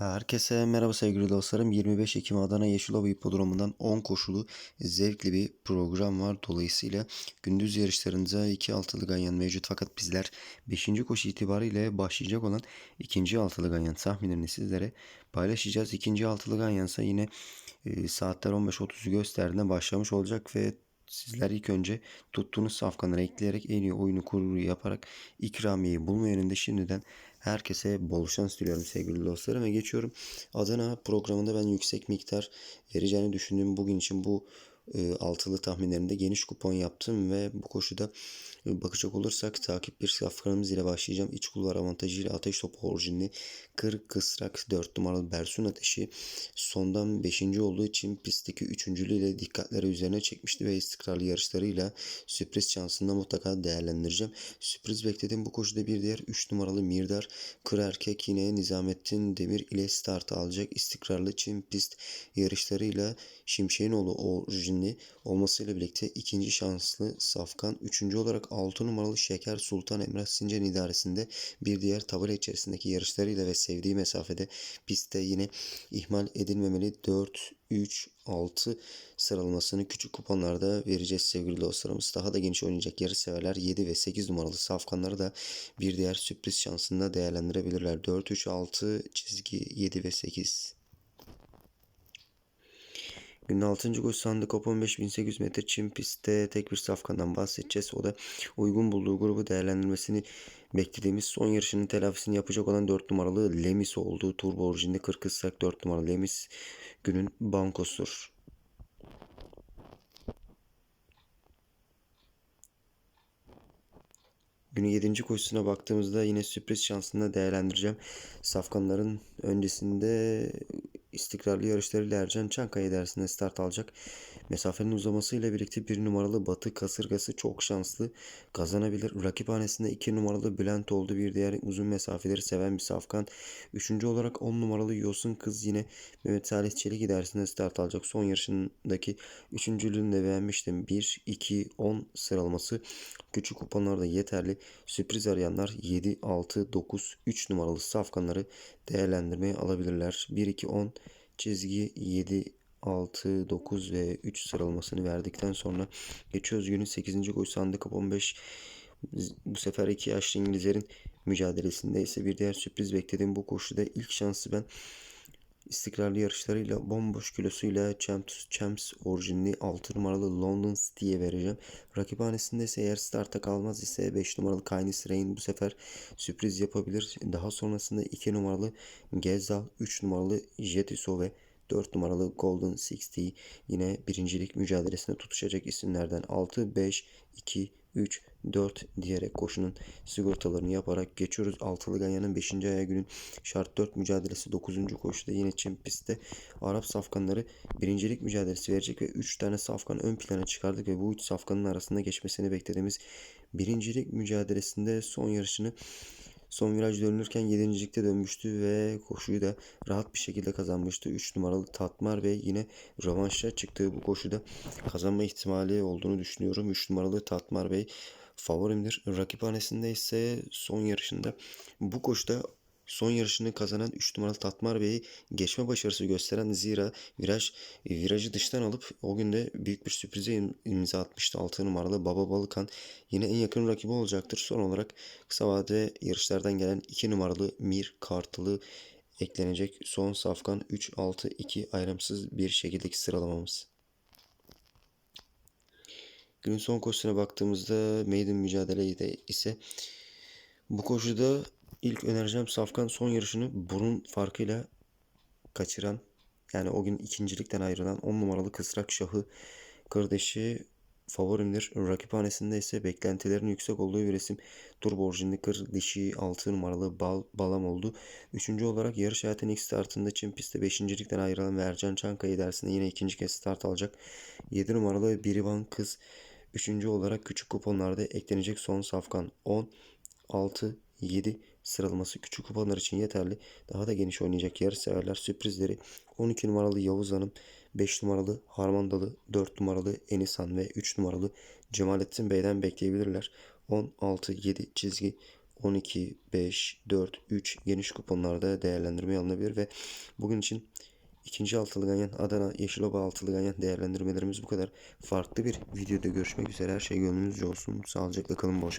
Herkese merhaba sevgili dostlarım. 25 Ekim Adana Yeşilova Hipodromu'ndan 10 koşulu zevkli bir program var. Dolayısıyla gündüz yarışlarında 2 altılı ganyan mevcut fakat bizler 5. koşu itibariyle başlayacak olan 2. altılı ganyan tahminlerini sizlere paylaşacağız. 2. altılı ganyansa yine saatler 15.30'u gösterdiğinde başlamış olacak ve Sizler ilk önce tuttuğunuz safkanları ekleyerek en iyi oyunu kurulu yaparak ikramiyeyi bulma yönünde şimdiden herkese bol şans diliyorum sevgili dostlarım ve geçiyorum. Adana programında ben yüksek miktar vereceğini düşündüğüm bugün için bu e, altılı tahminlerimde geniş kupon yaptım ve bu koşuda bakacak olursak takip bir safkanımız ile başlayacağım. İç kulvar avantajıyla ateş topu orijinli 40 kısrak 4 numaralı Bersun Ateşi sondan 5. olduğu için pistteki 3. ile dikkatleri üzerine çekmişti ve istikrarlı yarışlarıyla sürpriz şansında mutlaka değerlendireceğim. Sürpriz beklediğim bu koşuda bir diğer 3 numaralı Mirdar Kır Erkek yine Nizamettin Demir ile start alacak. İstikrarlı Çin pist yarışlarıyla Şimşeğinoğlu orijinli olmasıyla birlikte ikinci şanslı Safkan, üçüncü olarak 6 numaralı Şeker Sultan Emrah Sincan idaresinde bir diğer tabela içerisindeki yarışlarıyla ve sevdiği mesafede pistte yine ihmal edilmemeli 4, 3, 6 sıralamasını küçük kuponlarda vereceğiz sevgili dostlarımız. Daha da geniş oynayacak yarış severler 7 ve 8 numaralı safkanları da bir diğer sürpriz şansında değerlendirebilirler. 4, 3, 6 çizgi 7 ve 8. Günün 6. koşu sandık 15.800 metre çim pistte tek bir safkandan bahsedeceğiz. O da uygun bulduğu grubu değerlendirmesini beklediğimiz son yarışının telafisini yapacak olan 4 numaralı Lemis oldu. Turbo orijinde 40 ıslak 4 numaralı Lemis günün bankosudur. Günün 7. koşusuna baktığımızda yine sürpriz şansını değerlendireceğim. Safkanların öncesinde istikrarlı yarışlarıyla Ercan Çankaya dersinde start alacak. Mesafenin uzamasıyla birlikte bir numaralı Batı kasırgası çok şanslı kazanabilir. Rakiphanesinde iki numaralı Bülent oldu. Bir diğer uzun mesafeleri seven bir safkan. Üçüncü olarak on numaralı Yosun Kız yine Mehmet Salih Çelik dersinde start alacak. Son yarışındaki üçüncülüğünü de beğenmiştim. 1, 2, 10 sıralaması küçük kuponlarda yeterli. Sürpriz arayanlar 7, 6, 9, 3 numaralı safkanları değerlendirmeye alabilirler. 1, 2, 10 çizgi 7, 6, 9 ve 3 sıralamasını verdikten sonra geçiyoruz günün 8. koşu sandık 15 bu sefer iki yaşlı İngilizlerin mücadelesinde ise bir diğer sürpriz beklediğim bu koşuda ilk şansı ben istikrarlı yarışlarıyla bomboş kilosuyla Champs, Champs orijinli 6 numaralı London City'ye vereceğim. Rakiphanesinde ise eğer starta kalmaz ise 5 numaralı Kainis Rain bu sefer sürpriz yapabilir. Daha sonrasında 2 numaralı Gezal, 3 numaralı Jetiso ve 4 numaralı Golden Sixty yine birincilik mücadelesine tutuşacak isimlerden 6, 5, 2, 3, 4 diyerek koşunun sigortalarını yaparak geçiyoruz. Altılı Ganyan'ın 5. ayağı günün şart 4 mücadelesi 9. koşuda yine Çin pistte Arap safkanları birincilik mücadelesi verecek ve 3 tane safkan ön plana çıkardık ve bu 3 safkanın arasında geçmesini beklediğimiz birincilik mücadelesinde son yarışını Son viraj dönülürken 7. dönmüştü ve koşuyu da rahat bir şekilde kazanmıştı. 3 numaralı Tatmar ve yine rövanşa çıktığı bu koşuda kazanma ihtimali olduğunu düşünüyorum. 3 numaralı Tatmar Bey favorimdir. Rakiphanesinde ise son yarışında bu koşuda son yarışını kazanan 3 numaralı Tatmar Bey'i geçme başarısı gösteren zira viraj virajı dıştan alıp o günde büyük bir sürprize imza atmıştı 6 numaralı Baba Balıkan. Yine en yakın rakibi olacaktır. Son olarak kısa vade yarışlardan gelen 2 numaralı Mir Kartılı eklenecek. Son safkan 3-6-2 ayrımsız bir şekildeki sıralamamız. Günün son koşusuna baktığımızda maiden mücadele ise bu koşuda ilk önereceğim Safkan son yarışını burun farkıyla kaçıran yani o gün ikincilikten ayrılan 10 numaralı Kısrak Şahı kardeşi favorimdir. Rakiphanesinde ise beklentilerin yüksek olduğu bir isim Turbo orijinli kır dişi 6 numaralı Bal, Balam oldu. Üçüncü olarak yarış hayatın ilk startında Çin pistte beşincilikten ayrılan Vercan Çankaya dersinde yine ikinci kez start alacak. 7 numaralı Birivan Kız Üçüncü olarak küçük kuponlarda eklenecek son safkan 10, 6, 7 sıralaması küçük kuponlar için yeterli. Daha da geniş oynayacak yarış severler sürprizleri 12 numaralı Yavuz Hanım, 5 numaralı Harmandalı, 4 numaralı Enisan ve 3 numaralı Cemalettin Bey'den bekleyebilirler. 10, 6, 7 çizgi 12, 5, 4, 3 geniş kuponlarda değerlendirmeye alınabilir ve bugün için ikinci altılı ganyan Adana Yeşiloba altılı ganyan değerlendirmelerimiz bu kadar. Farklı bir videoda görüşmek üzere. Her şey gönlünüzce olsun. Sağlıcakla kalın. Bol.